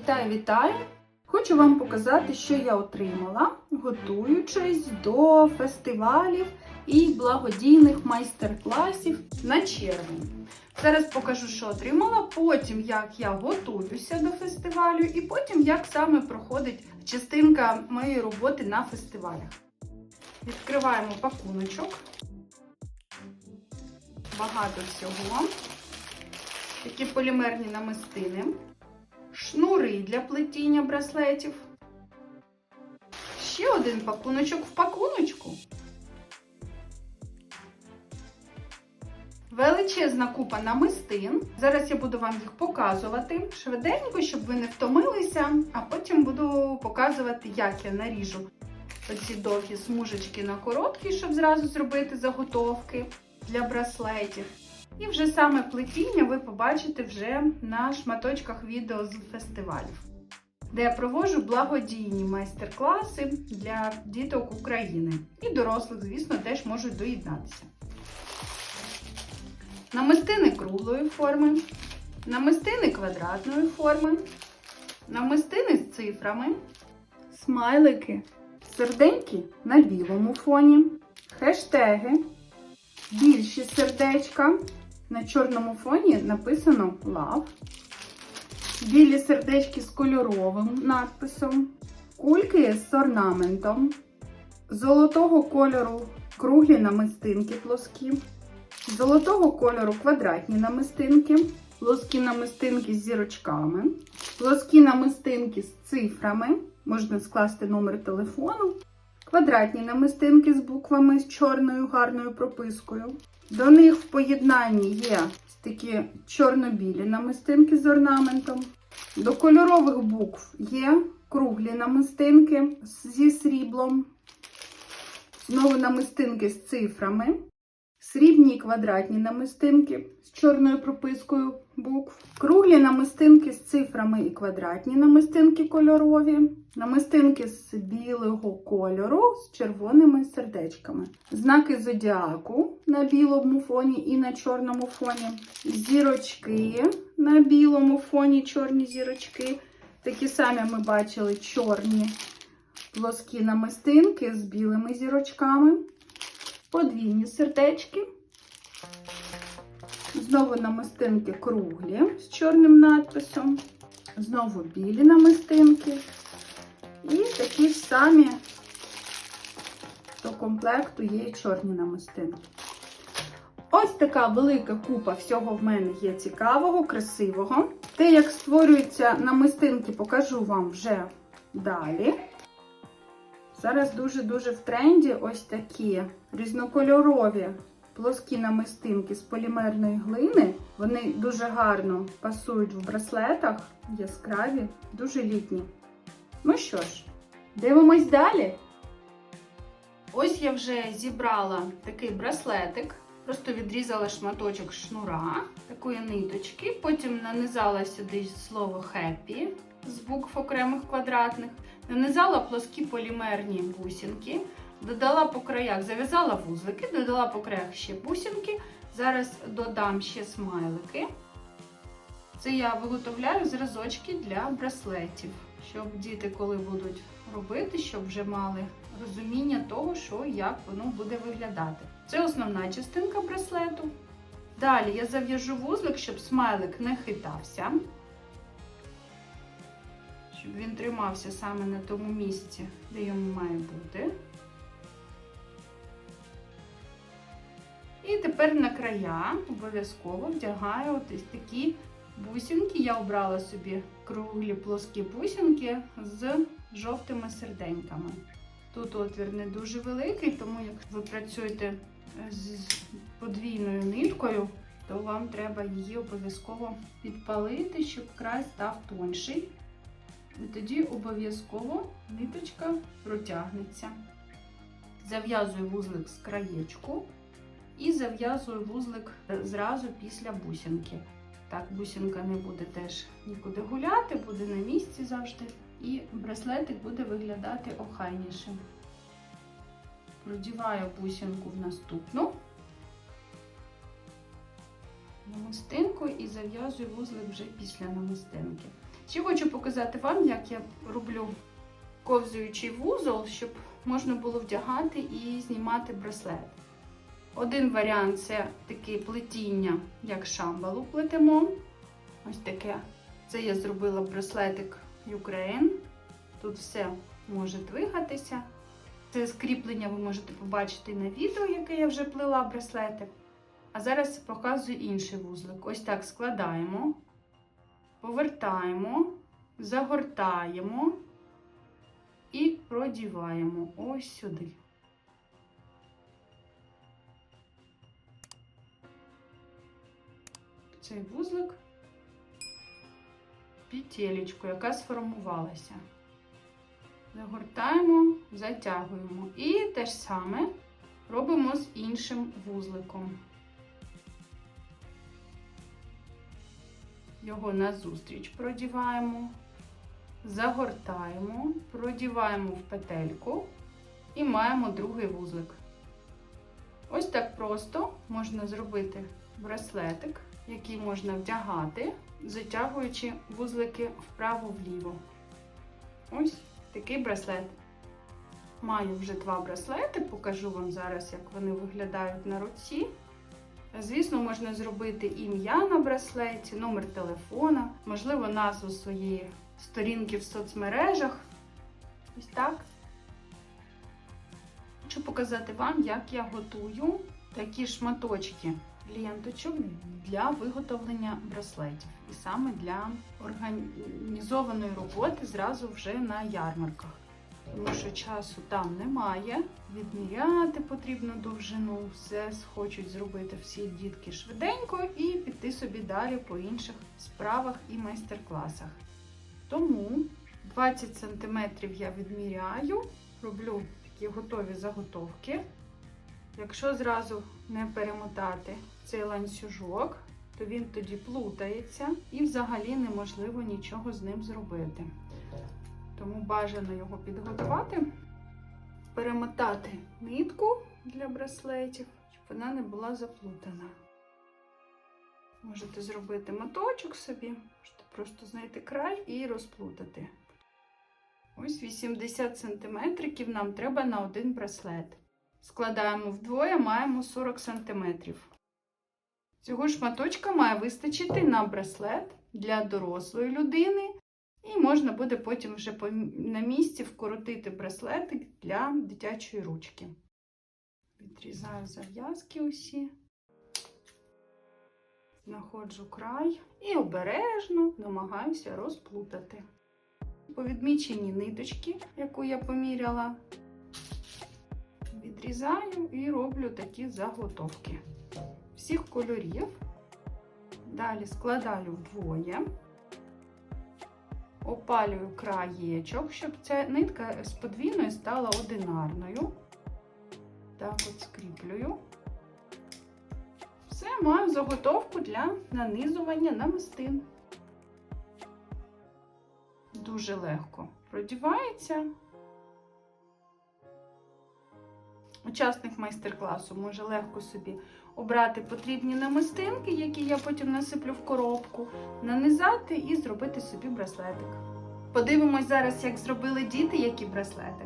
Вітаю, вітаю! Хочу вам показати, що я отримала, готуючись до фестивалів і благодійних майстер-класів на червень. Зараз покажу, що отримала, потім як я готуюся до фестивалю, і потім як саме проходить частинка моєї роботи на фестивалях. Відкриваємо пакуночок. Багато всього. Такі полімерні намистини шнури для плетіння браслетів. Ще один пакуночок в пакуночку. Величезна купа намистин. Зараз я буду вам їх показувати швиденько, щоб ви не втомилися, а потім буду показувати, як я наріжу оці довгі смужечки на короткі, щоб зразу зробити заготовки для браслетів. І вже саме плетіння ви побачите вже на шматочках відео з фестивалів, де я проводжу благодійні майстер-класи для діток України. І дорослих, звісно, теж можуть доєднатися. Намистини круглої форми, намистини квадратної форми, намистини з цифрами, смайлики, серденьки на білому фоні, хештеги, більші сердечка. На чорному фоні написано Love. Білі сердечки з кольоровим надписом, кульки з орнаментом, золотого кольору круглі намистинки плоскі, золотого кольору квадратні намистинки, плоскі намистинки з зірочками, плоскі намистинки з цифрами, можна скласти номер телефону, квадратні намистинки з буквами з чорною гарною пропискою. До них в поєднанні є такі чорно-білі намистинки з орнаментом. До кольорових букв є круглі намистинки зі сріблом. Знову намистинки з цифрами. Срібні квадратні намистинки з чорною пропискою букв. Круглі намистинки з цифрами і квадратні намистинки кольорові. Намистинки з білого кольору з червоними сердечками. Знаки зодіаку на білому фоні і на чорному фоні. Зірочки на білому фоні, чорні зірочки. Такі самі ми бачили чорні плоскі намистинки з білими зірочками. Подвійні сердечки. Знову намистинки круглі з чорним надписом. Знову білі намистинки. І такі ж самі до комплекту є чорні намистинки. Ось така велика купа всього в мене є цікавого, красивого. Те, як створюються намистинки, покажу вам вже далі. Зараз дуже-дуже в тренді ось такі різнокольорові плоскі намистинки з полімерної глини. Вони дуже гарно пасують в браслетах, яскраві, дуже літні. Ну що ж, дивимось далі. Ось я вже зібрала такий браслетик. Просто відрізала шматочок шнура, такої ниточки, потім нанизала сюди слово happy з букв окремих квадратних, нанизала плоскі полімерні бусинки, додала по краях, зав'язала вузлики, додала по краях ще бусинки. Зараз додам ще смайлики. Це я виготовляю зразочки для браслетів, щоб діти, коли будуть робити, щоб вже мали розуміння того, що як воно буде виглядати. Це основна частинка браслету. Далі я зав'яжу вузлик, щоб смайлик не хитався, щоб він тримався саме на тому місці, де йому має бути. Тепер на края обов'язково вдягаю ось такі бусинки. Я обрала собі круглі плоскі бусинки з жовтими серденьками. Тут отвір не дуже великий, тому як ви працюєте з подвійною ниткою, то вам треба її обов'язково підпалити, щоб край став тонший. І тоді обов'язково ниточка протягнеться. Зав'язую вузлик з краєчку і зав'язую вузлик зразу після бусинки. Так, бусинка не буде теж нікуди гуляти, буде на місці завжди. І браслетик буде виглядати охайнішим. Продіваю бусинку в наступну намистинку і зав'язую вузлик вже після намистинки. Ще хочу показати вам, як я роблю ковзуючий вузол, щоб можна було вдягати і знімати браслет. Один варіант це таке плетіння, як шамбалу плетемо. Ось таке. Це я зробила браслетик Ukraine. Тут все може двигатися. Це скріплення ви можете побачити на відео, яке я вже плела браслетик. А зараз показую інший вузлик. Ось так складаємо, повертаємо, загортаємо і продіваємо ось сюди. Цей вузлик петелечку, яка сформувалася. Загортаємо, затягуємо. І те ж саме робимо з іншим вузликом. Його назустріч продіваємо, загортаємо, продіваємо в петельку і маємо другий вузлик. Ось так просто можна зробити браслетик, який можна вдягати, затягуючи вузлики вправо-вліво. Ось такий браслет. Маю вже два браслети, покажу вам зараз, як вони виглядають на руці. Звісно, можна зробити ім'я на браслеті, номер телефона, можливо, назву своєї сторінки в соцмережах. Ось так. Хочу показати вам, як я готую такі шматочки ленточок для виготовлення браслетів. І саме для організованої роботи зразу вже на ярмарках. Тому що часу там немає. Відміряти потрібно довжину, все хочуть зробити всі дітки швиденько і піти собі далі по інших справах і майстер-класах. Тому 20 см я відміряю, роблю такі готові заготовки. Якщо зразу не перемотати цей ланцюжок, то він тоді плутається і взагалі неможливо нічого з ним зробити. Тому бажано його підготувати, перемотати нитку для браслетів, щоб вона не була заплутана. Можете зробити моточок собі, можете просто знайти край і розплутати. Ось 80 см нам треба на один браслет. Складаємо вдвоє, маємо 40 см. Цього шматочка має вистачити на браслет для дорослої людини. І можна буде потім вже на місці вкоротити браслетик для дитячої ручки. Відрізаю зав'язки усі, знаходжу край і обережно намагаюся розплутати. По відміченні ниточки, яку я поміряла, відрізаю і роблю такі заготовки всіх кольорів. Далі складаю вдвоє. Опалюю краєчок, щоб ця нитка з подвійної стала одинарною. Так от скріплюю. Все, маю заготовку для нанизування намистин. Дуже легко продівається. Учасник майстер-класу може легко собі обрати потрібні намистинки, які я потім насиплю в коробку, нанизати і зробити собі браслетик. Подивимось зараз, як зробили діти, які браслети.